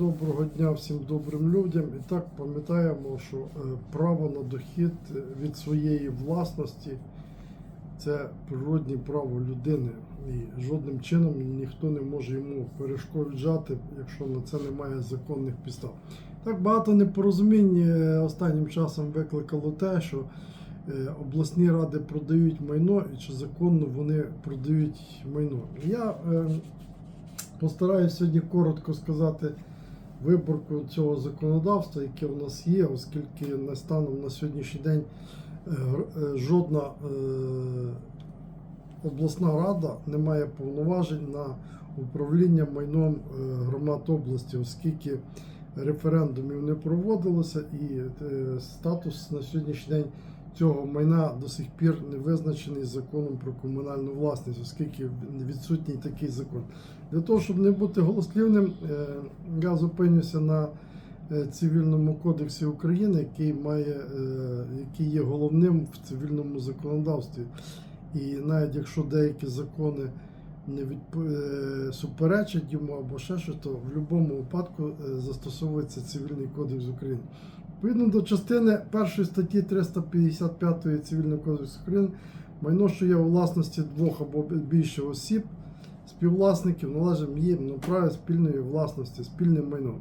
Доброго дня всім добрим людям. І так пам'ятаємо, що е, право на дохід е, від своєї власності це природне право людини. І жодним чином ніхто не може йому перешкоджати, якщо на це немає законних підстав. Так багато непорозумінь е, останнім часом викликало те, що обласні ради продають майно і чи законно вони продають майно. Я Постараюсь сьогодні коротко сказати виборку цього законодавства, яке в нас є, оскільки на станом на сьогоднішній день е, е, жодна е, обласна рада не має повноважень на управління майном громад області, оскільки референдумів не проводилося і статус на сьогоднішній день цього майна до сих пір не визначений законом про комунальну власність, оскільки відсутній такий закон. Для того, щоб не бути голослівним, е, я зупинюся на е, цивільному кодексі України, який має, е, який є головним в цивільному законодавстві. І навіть якщо деякі закони не відп... суперечать йому або ще щось, то в будь-якому випадку застосовується цивільний кодекс України. Відповідно до частини 1 статті 355 Цивільного кодексу України, майно, що є у власності двох або більше осіб, співвласників належить їм на праві спільної власності, спільним майном.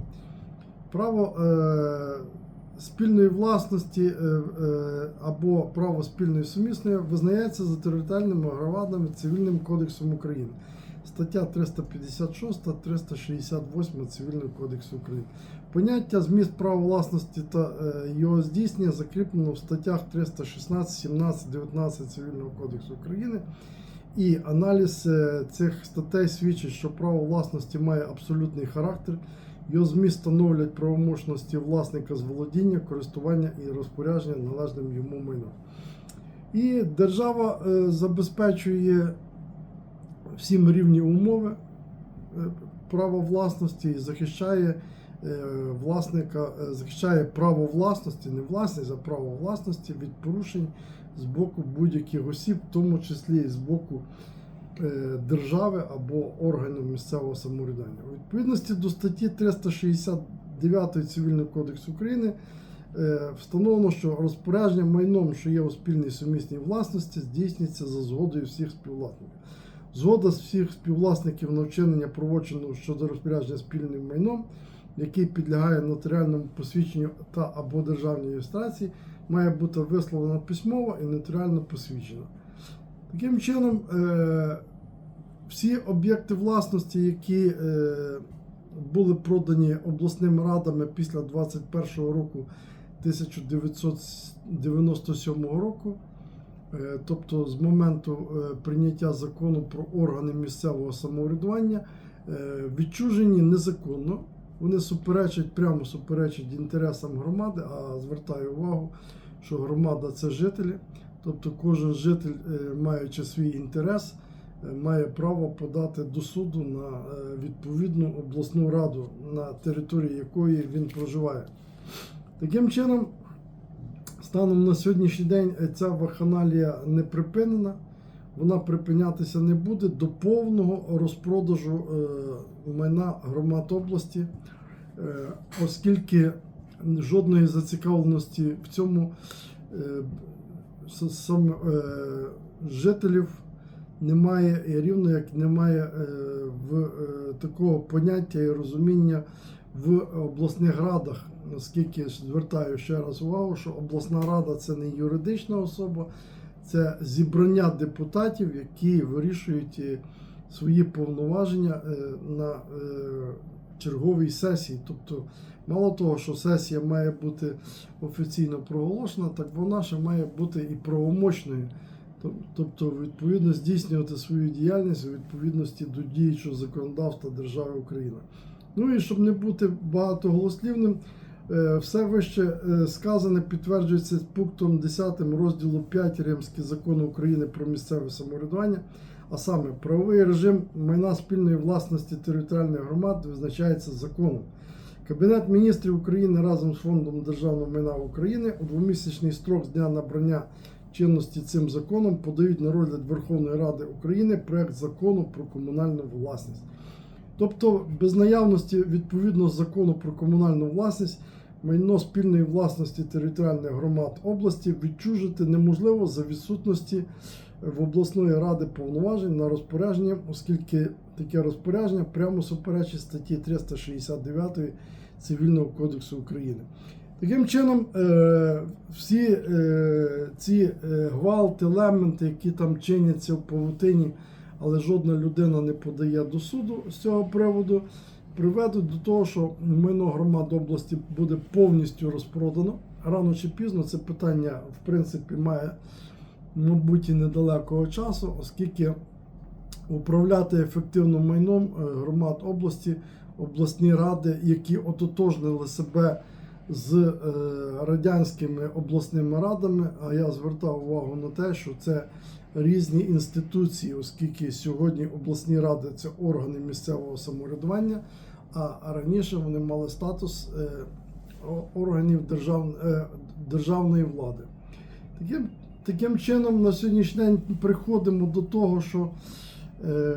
Право е, спільної власності е, е, або право спільної сумісної визнається за територіальними громадами Цивільним кодексом України. Стаття 356, та 368 Цивільного кодексу України. Поняття зміст права власності та е, його здійснення закріплено в статтях 316, 17, 19 Цивільного кодексу України. І аналіз е, цих статей свідчить, що право власності має абсолютний характер. Його зміст становлять правомочності власника з володіння, користування і розпорядження належним йому майном. І держава е, забезпечує всім рівні умови права власності і захищає власника, е, захищає право власності, не власність, а право власності від порушень з боку будь-яких осіб, в тому числі і з боку е, держави або органів місцевого самоврядування. У відповідності до статті 369 Цивільного кодексу України е, встановлено, що розпорядження майном, що є у спільній сумісній власності, здійснюється за згодою всіх співвласників. Згода з всіх співвласників на вчинення правочину щодо розпорядження спільним майном, який підлягає нотаріальному посвідченню та або державній реєстрації, має бути висловлена письмово і нотаріально посвідчена. Таким чином, е, всі об'єкти власності, які е, були продані обласними радами після 21 року 1997 року, е, тобто з моменту прийняття закону про органи місцевого самоврядування, відчужені незаконно. Вони суперечать, прямо суперечать інтересам громади, а звертаю увагу, що громада це жителі. Тобто кожен житель, е, маючи свій інтерес, е, має право подати до суду на е, відповідну обласну раду, на території якої він проживає. Таким чином, станом на сьогоднішній день ця вакханалія не припинена, вона припинятися не буде до повного розпродажу е, майна громад області, е, оскільки жодної зацікавленості в цьому е, сам, жителів немає, і рівно як немає в такого поняття і розуміння в обласних радах, оскільки звертаю ще раз увагу, що обласна рада це не юридична особа, це зібрання депутатів, які вирішують е, свої повноваження е, на е, черговій сесії. Тобто, мало того, що сесія має бути офіційно проголошена, так вона ще має бути і правомочною. Тобто, відповідно, здійснювати свою діяльність у відповідності до діючого законодавства держави Україна. Ну і щоб не бути багатоголослівним, все вище е, сказане підтверджується пунктом 10 розділу 5 Римського закону України про місцеве самоврядування, а саме правовий режим майна спільної власності територіальних громад визначається законом. Кабінет міністрів України разом з Фондом державного майна України у двомісячний строк з дня набрання чинності цим законом подають на розгляд Верховної Ради України проект закону про комунальну власність. Тобто, без наявності відповідного закону про комунальну власність майно спільної власності територіальних громад області відчужити неможливо за відсутності в обласної ради повноважень на розпорядження, оскільки таке розпорядження прямо суперечить статті 369 Цивільного кодексу України. Таким чином, е, всі е, ці е, гвалти, лементи, які там чиняться в павутині, але жодна людина не подає до суду з цього приводу, приведуть до того, що майно громад області буде повністю розпродано. Рано чи пізно це питання, в принципі, має, мабуть, і недалекого часу, оскільки управляти ефективно майном е, громад області, обласні ради, які ототожнили себе з е, радянськими обласними радами. А я звертав увагу на те, що це різні інституції, оскільки сьогодні обласні ради це органи місцевого самоврядування, а раніше вони мали статус е, органів е, державної влади. Таким, таким чином, на сьогоднішній день приходимо до того, що е,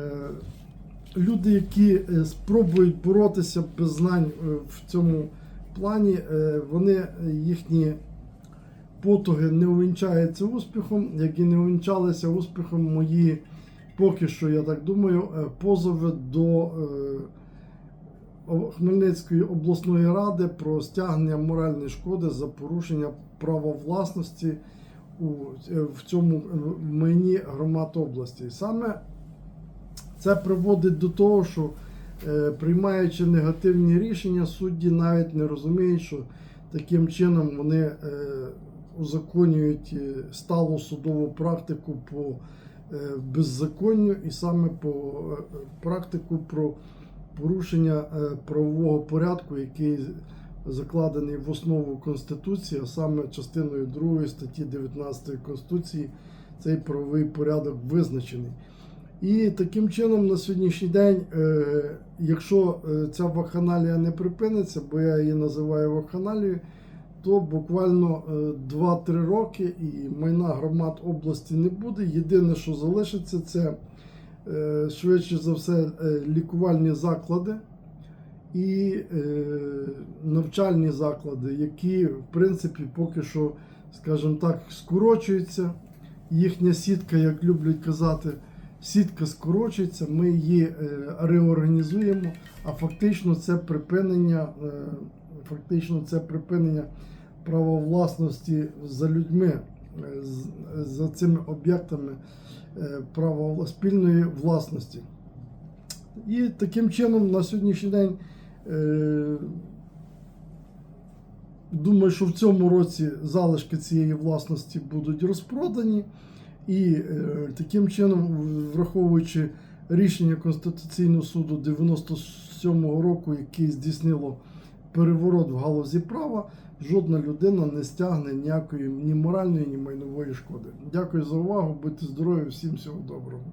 люди, які спробують боротися без знань в цьому плані, вони їхні потуги не увінчаються успіхом, як і не увінчалися успіхом мої, поки що, я так думаю, е, позови до е, Хмельницької обласної ради про стягнення моральної шкоди за порушення права власності у, е, в цьому майні громад області. Саме це приводить до того, що приймаючи негативні рішення, судді навіть не розуміють, що таким чином вони узаконюють е, сталу судову практику по е, беззаконню і саме по е, практику про порушення правового порядку, який закладений в основу Конституції, а саме частиною 2 статті 19 Конституції, цей правовий порядок визначений. І таким чином на сьогоднішній день, якщо ця вакханалія не припиниться, бо я її називаю вакханалією, то буквально е, 2-3 роки і майна громад області не буде. Єдине, що залишиться, це е, швидше за все е, лікувальні заклади і е, навчальні заклади, які в принципі поки що, скажімо так, скорочуються. Їхня сітка, як люблять казати, сітка скорочується, ми її е, реорганізуємо, а фактично це припинення, е, фактично це припинення права власності за людьми, е, за цими об'єктами е, права спільної власності. І таким чином на сьогоднішній день е, думаю, що в цьому році залишки цієї власності будуть розпродані. І таким чином, враховуючи рішення Конституційного суду 97-го року, яке здійснило переворот в галузі права, жодна людина не стягне ніякої ні моральної, ні майнової шкоди. Дякую за увагу, будьте здорові, всім всього доброго.